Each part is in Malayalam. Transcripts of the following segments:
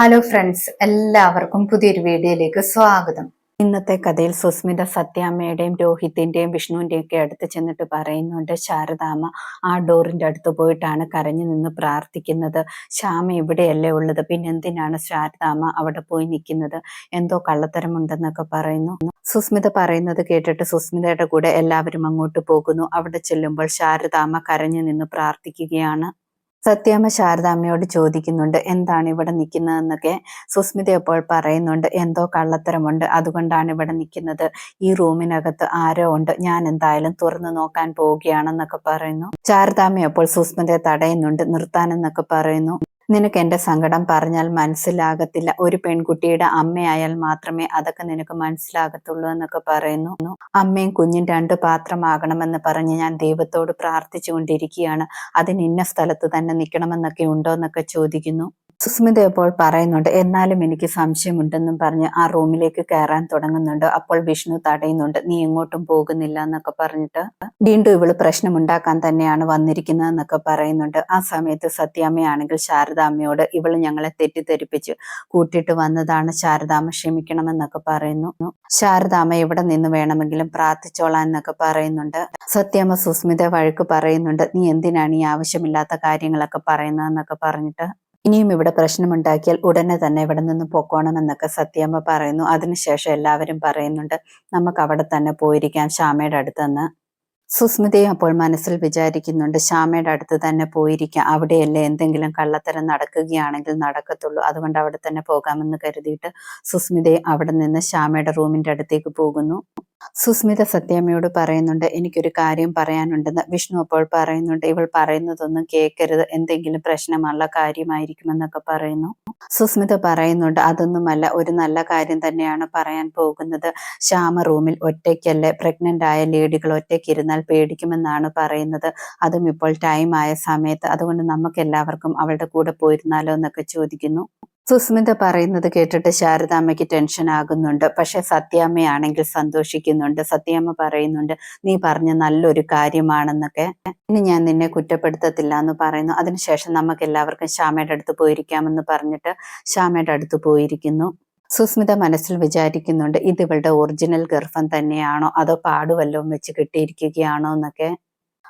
ഹലോ ഫ്രണ്ട്സ് എല്ലാവർക്കും പുതിയൊരു വീഡിയോയിലേക്ക് സ്വാഗതം. ഇന്നത്തെ കഥയിൽ സുസ്മിത സത്യാമ്മയുടെയും രോഹിത്തിന്റെയും വിഷ്ണുവിന്റെയും ഒക്കെ അടുത്ത് ചെന്നിട്ട് പറയുന്നുണ്ട് ശാരദാമ്മ ആ ഡോറിന്റെ അടുത്ത് പോയിട്ടാണ് കരഞ്ഞു നിന്ന് പ്രാർത്ഥിക്കുന്നത്. ശ്യാമ ഇവിടെയല്ലേ ഉള്ളത്? പിന്നെ എന്തിനാണ് ശാരദാമ്മ അവിടെ പോയി നിൽക്കുന്നത്? എന്തോ കള്ളത്തരമുണ്ടെന്നൊക്കെ പറയുന്നു. സുസ്മിത പറയുന്നത് കേട്ടിട്ട് സുസ്മിതയുടെ കൂടെ എല്ലാവരും അങ്ങോട്ട് പോകുന്നു. അവിടെ ചെല്ലുമ്പോൾ ശാരദാമ്മ കരഞ്ഞു നിന്ന് പ്രാർത്ഥിക്കുകയാണ്. സത്യാമ്മ ശാരദാമ്മയോട് ചോദിക്കുന്നുണ്ട് എന്താണ് ഇവിടെ നിൽക്കുന്നതെന്നൊക്കെ? സുസ്മിത അപ്പോൾ പറയുന്നുണ്ട് എന്തോ കള്ളത്തരമുണ്ട് അതുകൊണ്ടാണ് ഇവിടെ നിൽക്കുന്നത്. ഈ റൂമിനകത്ത് ആരോ ഉണ്ട് ഞാൻ എന്തായാലും തുറന്നു നോക്കാൻ പോവുകയാണെന്നൊക്കെ പറയുന്നു. ശാരദാമ്മ അപ്പോൾ സുസ്മിതയെ തടയുന്നുണ്ട് നിർത്താനെന്നൊക്കെ പറയുന്നു. നിനക്ക് എന്റെ സങ്കടം പറഞ്ഞാൽ മനസ്സിലാകത്തില്ല. ഒരു പെൺകുട്ടിയുടെ അമ്മയായാൽ മാത്രമേ അതൊക്കെ നിനക്ക് മനസ്സിലാകത്തുള്ളൂ എന്നൊക്കെ പറയുന്നു. അമ്മയും കുഞ്ഞും രണ്ട് പാത്രമാകണമെന്ന് പറഞ്ഞ് ഞാൻ ദൈവത്തോട് പ്രാർത്ഥിച്ചുകൊണ്ടിരിക്കുകയാണ്. അതിന് ഇന്ന സ്ഥലത്ത് തന്നെ നിൽക്കണമെന്നൊക്കെ ഉണ്ടോ എന്നൊക്കെ ചോദിക്കുന്നു. സുസ്മിത ഇപ്പോൾ പറയുന്നുണ്ട് എന്നാലും എനിക്ക് സംശയമുണ്ടെന്നും പറഞ്ഞ് ആ റൂമിലേക്ക് കയറാൻ തുടങ്ങുന്നുണ്ട്. അപ്പോൾ വിഷ്ണു തടയുന്നുണ്ട് നീ എങ്ങോട്ടും പോകുന്നില്ല എന്നൊക്കെ പറഞ്ഞിട്ട് വീണ്ടും ഇവൾ പ്രശ്നമുണ്ടാക്കാൻ തന്നെയാണ് വന്നിരിക്കുന്നത് എന്നൊക്കെ പറയുന്നുണ്ട്. ആ സമയത്ത് സത്യാമ്മയാണെങ്കിൽ ശാരദാമ്മയോട് ഇവൾ ഞങ്ങളെ തെറ്റിദ്ധരിപ്പിച്ച് കൂട്ടിയിട്ട് വന്നതാണ് ശാരദാമ്മ ക്ഷമിക്കണമെന്നൊക്കെ പറയുന്നു. ശാരദാമ്മ ഇവിടെ നിന്ന് വേണമെങ്കിലും പ്രാർത്ഥിച്ചോളാം എന്നൊക്കെ പറയുന്നുണ്ട്. സത്യാമ്മ സുസ്മിത വഴക്ക് പറയുന്നുണ്ട് നീ എന്തിനാണ് ഈ ആവശ്യമില്ലാത്ത കാര്യങ്ങളൊക്കെ പറയുന്നതെന്നൊക്കെ പറഞ്ഞിട്ട് ഇനിയും ഇവിടെ പ്രശ്നമുണ്ടാക്കിയാൽ ഉടനെ തന്നെ ഇവിടെ നിന്ന് പൊക്കോണമെന്നൊക്കെ സത്യമ്മ പറയുന്നു. അതിനുശേഷം എല്ലാവരും പറയുന്നുണ്ട് നമുക്ക് അവിടെ തന്നെ പോയിരിക്കാം ശ്യാമയുടെ അടുത്തെന്ന് സുസ്മിതയും അപ്പോൾ മനസ്സിൽ വിചാരിക്കുന്നുണ്ട് ശ്യാമയുടെ അടുത്ത് തന്നെ പോയിരിക്കാം. അവിടെയല്ലേ എന്തെങ്കിലും കള്ളത്തരം നടക്കുകയാണെങ്കിൽ നടക്കത്തുള്ളൂ. അതുകൊണ്ട് അവിടെ തന്നെ പോകാമെന്ന് കരുതിയിട്ട് സുസ്മിതയും അവിടെ നിന്ന് ശ്യാമയുടെ റൂമിന്റെ അടുത്തേക്ക് പോകുന്നു. സുസ്മിത സത്യാമ്മയോട് പറയുന്നുണ്ട് എനിക്കൊരു കാര്യം പറയാനുണ്ടെന്ന്. വിഷ്ണു അപ്പോൾ പറയുന്നുണ്ട് ഇവൾ പറയുന്നതൊന്നും കേൾക്കരുത്. എന്തെങ്കിലും പ്രശ്നമുള്ള കാര്യമായിരിക്കുമെന്നൊക്കെ പറയുന്നു. സുസ്മിത പറയുന്നുണ്ട് അതൊന്നുമല്ല ഒരു നല്ല കാര്യം തന്നെയാണ് പറയാൻ പോകുന്നത്. ശ്യാമ റൂമിൽ ഒറ്റയ്ക്കല്ലേ പ്രഗ്നന്റ് ആയ ലേഡികൾ ഒറ്റയ്ക്ക് ഇരുന്നാൽ പേടിക്കുമെന്നാണ് പറയുന്നത്. അതും ഇപ്പോൾ ടൈം ആയ സമയത്ത്. അതുകൊണ്ട് നമുക്ക് എല്ലാവർക്കും അവളുടെ കൂടെ പോയിരുന്നാലോ എന്നൊക്കെ ചോദിക്കുന്നു. സുസ്മിത പറയുന്നത് കേട്ടിട്ട് ശാരദാമ്മയ്ക്ക് ടെൻഷൻ ആകുന്നുണ്ട്. പക്ഷെ സത്യാമ്മയാണെങ്കിൽ സന്തോഷിക്കുന്നുണ്ട്. സത്യാമ്മ പറയുന്നുണ്ട് നീ പറഞ്ഞ നല്ലൊരു കാര്യമാണെന്നൊക്കെ. ഇനി ഞാൻ നിന്നെ കുറ്റപ്പെടുത്തത്തില്ല എന്ന് പറയുന്നു. അതിനുശേഷം നമുക്ക് എല്ലാവർക്കും ശ്യാമയുടെ അടുത്ത് പോയിരിക്കാമെന്ന് പറഞ്ഞിട്ട് ശ്യാമയുടെ അടുത്ത് പോയിരിക്കുന്നു. സുസ്മിത മനസ്സിൽ വിചാരിക്കുന്നുണ്ട് ഇത് ഇവളുടെ ഒറിജിനൽ ഗർഭം തന്നെയാണോ? അതോ പാടുവല്ലവും വെച്ച് കിട്ടിയിരിക്കുകയാണോ? എന്നൊക്കെ.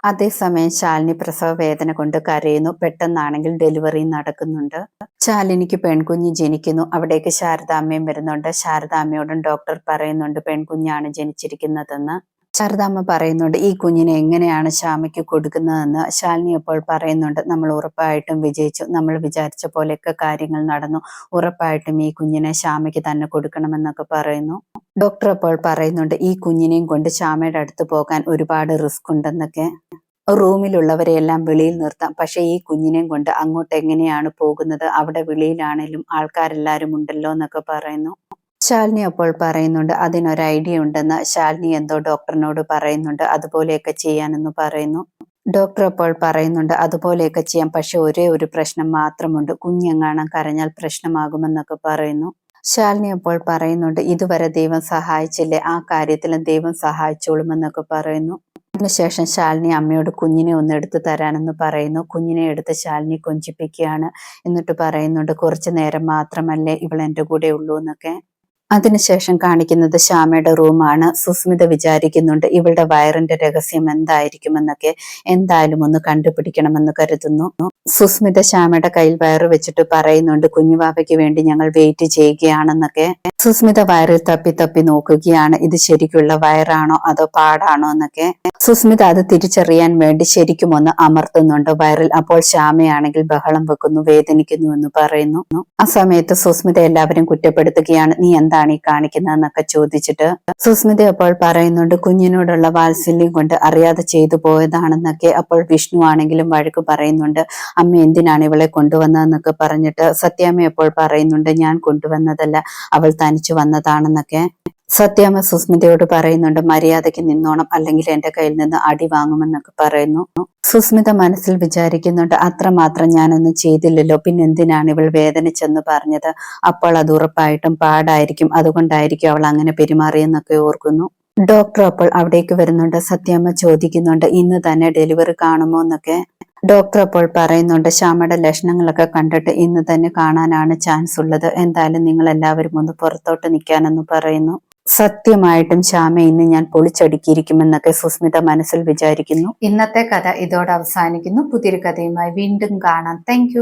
അതേസമയം ശാലിനി പ്രസവ വേദന കൊണ്ട് കരയുന്നു. പെട്ടെന്നാണെങ്കിൽ ഡെലിവറി നടക്കുന്നുണ്ട്. ശാലിനിക്ക് പെൺകുഞ്ഞ് ജനിക്കുന്നു. അവിടേക്ക് ശാരദാമ്മയും വരുന്നുണ്ട്. ശാരദാമ്മയോടും ഡോക്ടർ പറയുന്നുണ്ട് പെൺകുഞ്ഞാണ് ജനിച്ചിരിക്കുന്നതെന്ന്. ശാരദാമ്മ പറയുന്നുണ്ട് ഈ കുഞ്ഞിനെ എങ്ങനെയാണ് ശ്യാമയ്ക്ക് കൊടുക്കുന്നതെന്ന്? ശാലിനി അപ്പോൾ പറയുന്നുണ്ട് നമ്മൾ ഉറപ്പായിട്ടും വിജയിച്ചു. നമ്മൾ വിചാരിച്ച പോലെയൊക്കെ കാര്യങ്ങൾ നടന്നു. ഉറപ്പായിട്ടും ഈ കുഞ്ഞിനെ ശ്യാമയ്ക്ക് തന്നെ കൊടുക്കണമെന്നൊക്കെ പറയുന്നു. ഡോക്ടർ അപ്പോൾ പറയുന്നുണ്ട് ഈ കുഞ്ഞിനെയും കൊണ്ട് ശ്യാമയുടെ അടുത്ത് പോകാൻ ഒരുപാട് റിസ്ക് ഉണ്ടെന്നൊക്കെ. റൂമിലുള്ളവരെയെല്ലാം വെളിയിൽ നിർത്താം. പക്ഷെ ഈ കുഞ്ഞിനെയും കൊണ്ട് അങ്ങോട്ട് എങ്ങനെയാണ് പോകുന്നത്? അവിടെ വെളിയിലാണേലും ആൾക്കാരെല്ലാരും ഉണ്ടല്ലോ എന്നൊക്കെ പറയുന്നു. ശാലിനി അപ്പോൾ പറയുന്നുണ്ട് അതിനൊരു ഐഡിയ ഉണ്ടെന്ന് ശാലിനി എന്തോ ഡോക്ടറിനോട് പറയുന്നുണ്ട് അതുപോലെയൊക്കെ ചെയ്യാനെന്ന് പറയുന്നു. ഡോക്ടർ അപ്പോൾ പറയുന്നുണ്ട് അതുപോലെയൊക്കെ ചെയ്യാം പക്ഷെ ഒരേ ഒരു പ്രശ്നം മാത്രമുണ്ട് കുഞ്ഞെങ്ങാണം കരഞ്ഞാൽ പ്രശ്നമാകുമെന്നൊക്കെ പറയുന്നു. ശാലിനി അപ്പോൾ പറയുന്നുണ്ട് ഇതുവരെ ദൈവം സഹായിച്ചില്ലേ ആ കാര്യത്തിലും ദൈവം സഹായിച്ചോളുമെന്നൊക്കെ പറയുന്നു. അതിനുശേഷം ശാലിനി അമ്മയോട് കുഞ്ഞിനെ ഒന്ന് എടുത്തു തരാനെന്ന് പറയുന്നു കുഞ്ഞിനെ എടുത്ത് ശാലിനി കൊഞ്ചിപ്പിക്കുകയാണ് എന്നിട്ട് പറയുന്നുണ്ട് കുറച്ചു നേരം മാത്രമല്ലേ ഇവൾ എന്റെ കൂടെ ഉള്ളൂ എന്നൊക്കെ. അതിനുശേഷം കാണിക്കുന്നത് ശ്യാമയുടെ റൂമാണ്. സുസ്മിത വിചാരിക്കുന്നുണ്ട് ഇവളുടെ വയറിന്റെ രഹസ്യം എന്തായിരിക്കുമെന്നൊക്കെ. എന്തായാലും ഒന്ന് കണ്ടുപിടിക്കണമെന്ന് കരുതുന്നു. സുസ്മിത ശ്യാമയുടെ കയ്യിൽ വയറ് വെച്ചിട്ട് പറയുന്നുണ്ട് കുഞ്ഞുവാവയ്ക്ക് വേണ്ടി ഞങ്ങൾ വെയിറ്റ് ചെയ്യുകയാണെന്നൊക്കെ. സുസ്മിത വയറിൽ തപ്പി തപ്പി നോക്കുകയാണ് ഇത് ശരിക്കുള്ള വയറാണോ അതോ പാടാണോ എന്നൊക്കെ. സുസ്മിത അത് തിരിച്ചറിയാൻ വേണ്ടി ശരിക്കും ഒന്ന് അമർത്തുന്നുണ്ട് വയറിൽ. അപ്പോൾ ശ്യാമയാണെങ്കിൽ ബഹളം വെക്കുന്നു വേദനിക്കുന്നു എന്ന് പറയുന്നു. ആ സമയത്ത് സുസ്മിത എല്ലാവരും കുറ്റപ്പെടുത്തുകയാണ് നീ എന്താണ് ഈ കാണിക്കുന്നതെന്നൊക്കെ ചോദിച്ചിട്ട് സുസ്മിത അപ്പോൾ പറയുന്നുണ്ട് കുഞ്ഞിനോടുള്ള വാത്സല്യം കൊണ്ട് അറിയാതെ ചെയ്തു പോയതാണെന്നൊക്കെ അപ്പോൾ വിഷ്ണു ആണെങ്കിലും വഴക്ക് പറയുന്നുണ്ട്. അമ്മ എന്തിനാണ് ഇവളെ കൊണ്ടുവന്നതെന്നൊക്കെ പറഞ്ഞിട്ട് സത്യാമ്മ അപ്പോൾ പറയുന്നുണ്ട് ഞാൻ കൊണ്ടുവന്നതല്ല അവൾ തനിച്ചു വന്നതാണെന്നൊക്കെ. സത്യാമ്മ സുസ്മിതയോട് പറയുന്നുണ്ട് മര്യാദയ്ക്ക് നിന്നോണം അല്ലെങ്കിൽ എന്റെ കയ്യിൽ നിന്ന് അടി വാങ്ങുമെന്നൊക്കെ പറയുന്നു. സുസ്മിത മനസ്സിൽ വിചാരിക്കുന്നുണ്ട് അത്രമാത്രം ഞാനൊന്നും ചെയ്തില്ലല്ലോ പിന്നെ എന്തിനാണ് ഇവൾ വേദനിച്ചെന്ന് പറഞ്ഞത്? അപ്പോൾ അത് ഉറപ്പായിട്ടും പാടായിരിക്കും അതുകൊണ്ടായിരിക്കും അവൾ അങ്ങനെ പെരുമാറിയെന്നൊക്കെ ഓർക്കുന്നു. ഡോക്ടർ അപ്പോൾ അവിടേക്ക് വരുന്നുണ്ട് സത്യാമ്മ ചോദിക്കുന്നുണ്ട് ഇന്ന് തന്നെ ഡെലിവറി കാണുമോ എന്നൊക്കെ. ഡോക്ടർ അപ്പോൾ പറയുന്നുണ്ട് ശ്യാമയുടെ ലക്ഷണങ്ങളൊക്കെ കണ്ടിട്ട് ഇന്ന് തന്നെ കാണാനാണ് ചാൻസ് ഉള്ളത് എന്തായാലും നിങ്ങൾ എല്ലാവരും ഒന്ന് പുറത്തോട്ട് നിൽക്കാനെന്ന് പറയുന്നു. സത്യമായിട്ടും ശ്യാമ ഇന്ന് ഞാൻ പൊളിച്ചടുക്കിയിരിക്കുമെന്നൊക്കെ സുസ്മിത മനസ്സിൽ വിചാരിക്കുന്നു. ഇന്നത്തെ കഥ ഇതോടെ അവസാനിക്കുന്നു. പുതിയൊരു കഥയുമായി വീണ്ടും കാണാം. താങ്ക്